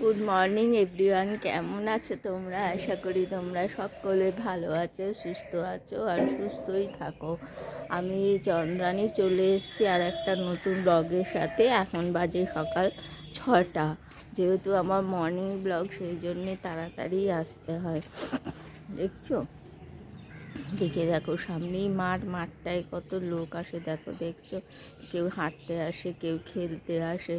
Good morning everyone কেমন আছো তোমরা? আশা করি তোমরা সকলে ভালো আছো, সুস্থ আছো আর সুস্থই থাকো। আমি চন্দ্রানী চলে এসেছি আর একটা নতুন ব্লগের সাথে। এখন বাজে সকাল ছটা। যেহেতু আমার মর্নিং ব্লগ সেই জন্যে তাড়াতাড়ি আসতে হয়। দেখছ? দেখে দেখো, সামনেই মাঠ, মাঠটায় কত লোক আসে, দেখো, দেখছ? কেউ হাঁটতে আসে, কেউ খেলতে আসে।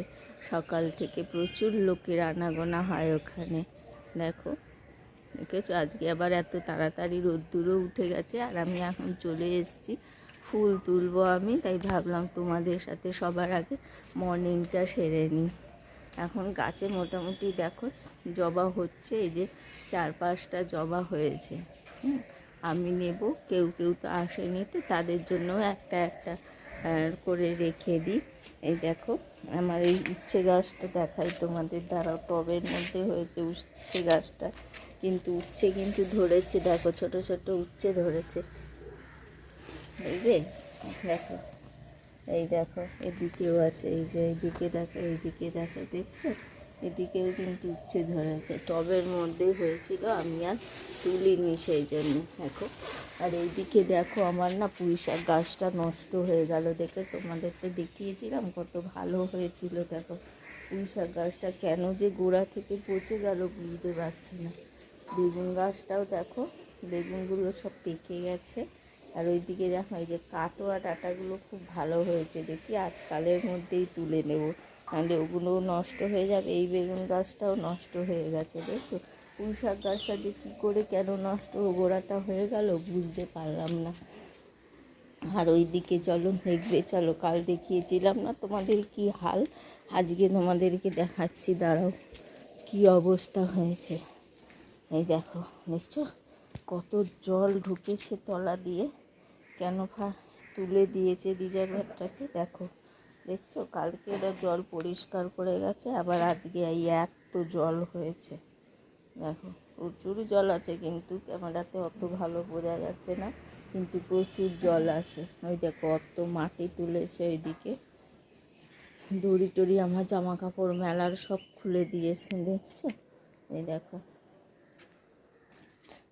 সকাল থেকে প্রচুর লোকের আনাগোনা হয় ওখানে, দেখো? দেখেছ? আজকে আবার এত তাড়াতাড়ি রোদ্দুরও উঠে গেছে, আর আমি এখন চলে এসেছি। ফুল তুলবো আমি, তাই ভাবলাম তোমাদের সাথে সবার আগে মর্নিংটা সেরে নিই। এখন গাছে মোটামুটি দেখো, জবা হচ্ছে, এই যে চার পাঁচটা জবা হয়েছে, হুম? আমি নেব। কেউ কেউ তো আসেনি, তো তাদের জন্য একটা একটা করে রেখে দিই। এই দেখো, আমার এই উচ্ছে গাছটা দেখাই তোমাদের। দ্বারা টবের মধ্যে হয়েছে উচ্ছে গাছটা। কিন্তু উচ্ছে কিন্তু ধরেছে, দেখো ছোট ছোট উচ্ছে ধরেছে। যে, দেখো, এই দেখো, এদিকেও আছে, এই যে, এইদিকে দেখো এইদিকে দেখো, দেখছ? এদিকেও কিন্তু উচ্ছে ধরেছে। টবের মধ্যেই হয়েছিল, আমি আর তুলিনি সেই জন্য, দেখো। আর এইদিকে দেখো আমার না পুঁই শাক গাছটা নষ্ট হয়ে গেল দেখে তোমাদের তো দেখিয়েছিলাম কত ভালো হয়েছিল, দেখো। পুঁই শাক গাছটা কেন যে গোড়া থেকে পচে গেল বুঝতে পারছি না। বেগুন গাছটাও দেখো, বেগুনগুলো সব পেকে গেছে। আর ওইদিকে দেখো এই যে কাটোয়া ডাটাগুলো খুব ভালো হয়েছে, দেখি আজকালের মধ্যেই তুলে নেব। নাহলে ওগুলোও নষ্ট হয়ে যাবে, এই বেগুন গাছটাও নষ্ট হয়ে গেছে, দেখছ? পুঁই শাক গাছটা যে কী করে কেন নষ্ট গোড়াটা হয়ে গেল বুঝতে পারলাম না। আর ওই দিকে চলো, দেখবে, চলো, কাল দেখিয়েছিলাম না তোমাদের কি হাল? আজকে তোমাদেরকে দেখাচ্ছি, দাঁড়াও, কি অবস্থা হয়েছে। এই দেখো, দেখছ? কত জল ঢুকেছে তলা দিয়ে, কেন ফা তুলে দিয়েছে রিজার্ভারটাকে দেখো। দেখছ? কালকে এরা জল পরিষ্কার করে গেছে, আবার আজকে এই এত জল হয়েছে। দেখো, প্রচুর জল আছে কিন্তু ক্যামেরাতে অত ভালো বোঝা যাচ্ছে না, কিন্তু প্রচুর জল আছে। ওই দেখো, অত মাটি তুলেছে ওইদিকে। দড়ি টড়ি আমার জামা কাপড় মেলার সব খুলে দিয়েছে, দেখছ? এই দেখো।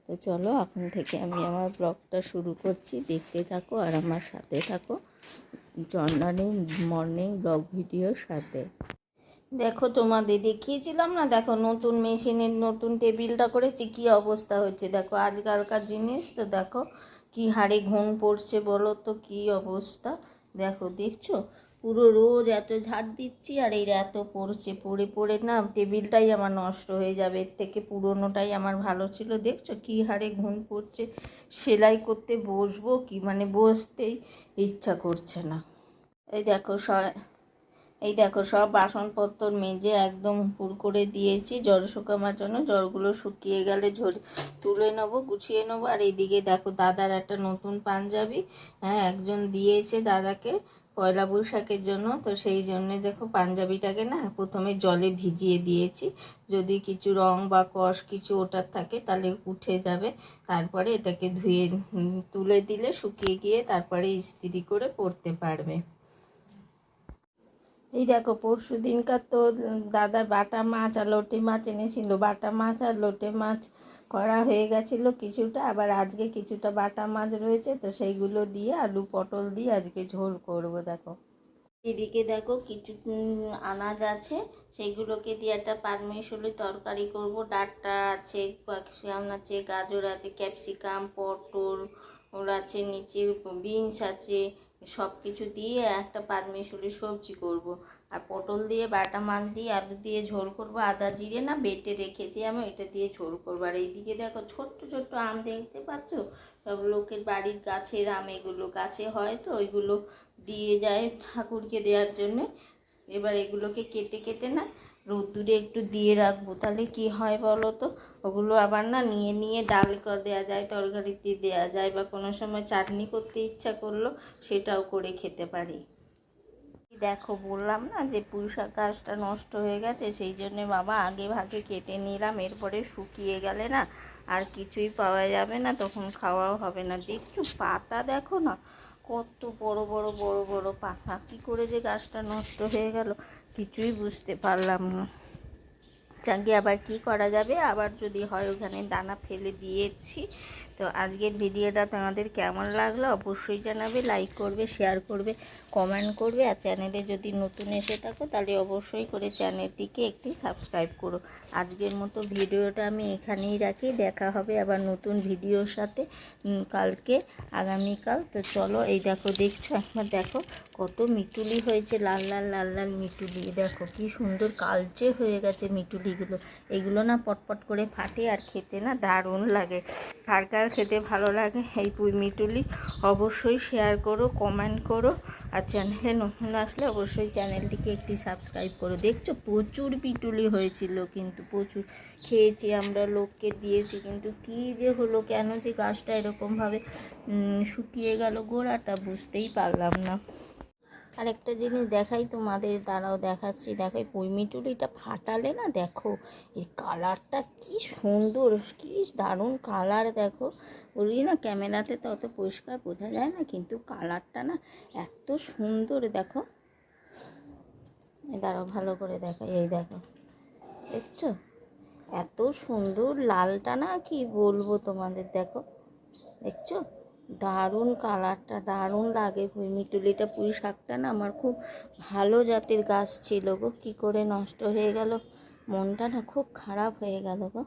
তো চলো, এখন থেকে আমি আমার ব্লগটা শুরু করছি। দেখতে থাকো আর আমার সাথে থাকো। চন্দ্রানী মর্নিং, ব্লগ ভিডিওর সাথে। দেখো তোমাদের দেখিয়েছিলাম না? দেখো, নতুন মেশিনের নতুন টেবিলটা করেছি, কি অবস্থা হচ্ছে দেখো, আজকালকার জিনিস তো দেখো, কি হারে ঘুম পড়ছে বলো তো, কি অবস্থা? দেখো, দেখছ? পুরো রোজ এত ঝাড় দিচ্ছি, আর এর এত পড়ছে, পড়ে পড়ে না, টেবিলটাই আমার নষ্ট হয়ে যাবে, এর থেকে পুরোনোটাই আমার ভালো ছিল। দেখছ, কি হারে ঘুম পড়ছে সেলাই করতে বসবো কি? মানে বসতেই ইচ্ছা করছে না। এই দেখো এই দেখো সব বাসনপত্র মেজে একদম পুর করে দিয়েছি। জল শুকানোর জন্য জলগুলো শুকিয়ে গেলে ঝরে তুলে নেব, গুছিয়ে নেব। আর এইদিকে দেখো দাদার একটা নতুন পাঞ্জাবি হ্যাঁ একজন দিয়েছে দাদাকে। পয়লা বৈশাখের জন্য। তো সেই জন্যে দেখো পাঞ্জাবিটাকে না প্রথমে জলে ভিজিয়ে দিয়েছি। যদি কিছু রং বা কষ কিছু ওটার থাকে তাহলে উঠে যাবে। তারপরে এটাকে ধুয়ে তুলে দিলে শুকিয়ে গিয়ে তারপরে ইস্ত্রি করে পরতে পারবে। এই দেখো পরশু দিনকার তো দাদা বাটা মাছ আর লোটে মাছ এনেছিল। বাটা মাছ আর লোটে মাছ করা হয়ে গেছিল কিছুটা, আবার আজকে কিছুটা বাটা মাছ রয়েছে, তো সেইগুলো দিয়ে আলু পটল দিয়ে আজকে ঝোল করব, দেখো। এদিকে দেখো কিছু আনাজ আছে, সেইগুলোকে দিয়ে একটা পাঁচমিশালি তরকারি করব। ডাঁটা আছে, ক্যাপসিকাম আছে, গাজর আছে, ক্যাপসিকাম, পটল ওর আছে, নিচে বিনস আছে সব কিছু দিয়ে একটা পাঁচমিশালি সবজি করব। আর পটল দিয়ে, বাটা মাছ দিয়ে, আলু দিয়ে ঝোল করব। আদা জিরে না বেটে রেখেছি আমি, ওইটা দিয়ে ঝোল করব। আর এইদিকে দেখো ছোট্ট ছোট্ট আম দেখতে পাচ্ছ? সব লোকের বাড়ির গাছের আম, এগুলো গাছে হয় তো, ওইগুলো দিয়ে যায় ঠাকুরকে দেওয়ার জন্যে। এবার এগুলোকে কেটে কেটে না রোদ্দুরে একটু দিয়ে রাখব। তাহলে কি হয় বলো তো? ওগুলো আবার না নিয়ে নিয়ে ডাল দেওয়া যায়, তরকারিতে দেওয়া যায় বা কোনো সময় চাটনি করতে ইচ্ছা করল সেটাও করে খেতে পারি। দেখো বললাম না যে পুঁই শাক গাছটা নষ্ট হয়ে গেছে, সেই জন্যে বাবা আগে ভাগে কেটে নিলাম, এরপরে শুকিয়ে গেলে না আর কিছুই পাওয়া যাবে না, তখন খাওয়াও হবে না। দেখছ পাতা দেখো না কত বড় বড় বড় বড় পাখা। কী করে যে গাছটা নষ্ট হয়ে গেল, কিছুই বুঝতে পারলাম না। যাকে আবার কি করা যাবে? আবার যদি হয় ওখানে দানা ফেলে দিয়েছি। তো আজকের ভিডিওটা তোমাদের কেমন লাগল অবশ্যই জানাবে লাইক করবে শেয়ার করবে কমেন্ট করবে। আর চ্যানেলে যদি নতুন এসে থাকো তাহলে অবশ্যই করে চ্যানেলটিকে একটি সাবস্ক্রাইব করো। আজকের মতো ভিডিওটা আমি এখানেই রাখি। দেখা হবে আবার নতুন ভিডিওর সাথে কালকে, আগামীকাল। তো চলো এই দেখো, দেখছ একবার দেখো কত মিটুলি হয়েছে, লাল লাল লাল লাল মিটুলি। দেখো কি সুন্দর কালচে হয়ে গেছে মিটুলিগুলো। এগুলো না পটপট করে ফাটে আর খেতে না দারুণ লাগে। কার কার খেতে ভালো লাগে, এই পুঁই মিটুলি অবশ্যই শেয়ার করো কমেন্ট করো। আর চ্যানেলে নতুন আসলে অবশ্যই চ্যানেলটিকে একটি সাবস্ক্রাইব করো। দেখছ, প্রচুর পিটুলি হয়েছিল কিন্তু প্রচুর। খেয়েছি আমরা, লোককে দিয়েছি কিন্তু কি যে হলো, কেন যে গাছটা এরকমভাবে শুকিয়ে গেল গোড়াটা বুঝতেই পারলাম না। আরেকটা জিনিস দেখাই তোমাদের দ্বারাও দেখাচ্ছি। দেখো, এই পুঁইমিটুলিটা ফাটালে না, দেখো এই কালারটা কি সুন্দর, কি দারুণ কালার, দেখো। বলি না, ক্যামেরাতে তো অত পরিষ্কার বোঝা যায় না, কিন্তু কালারটা না এত সুন্দর, দেখো। দাঁড়াও, ভালো করে দেখো এই দেখো। দেখছ? এত সুন্দর, লালটা না কি বলব তোমাদের, দেখো। দেখছ? দারুণ কালারটা, দারুণ লাগে মিটুলিটা, পুঁই শাকটা না আমার খুব ভালো জাতের গাছ ছিল গো। কী করে নষ্ট হয়ে গেল? মনটা না খুব খারাপ হয়ে গেল গো।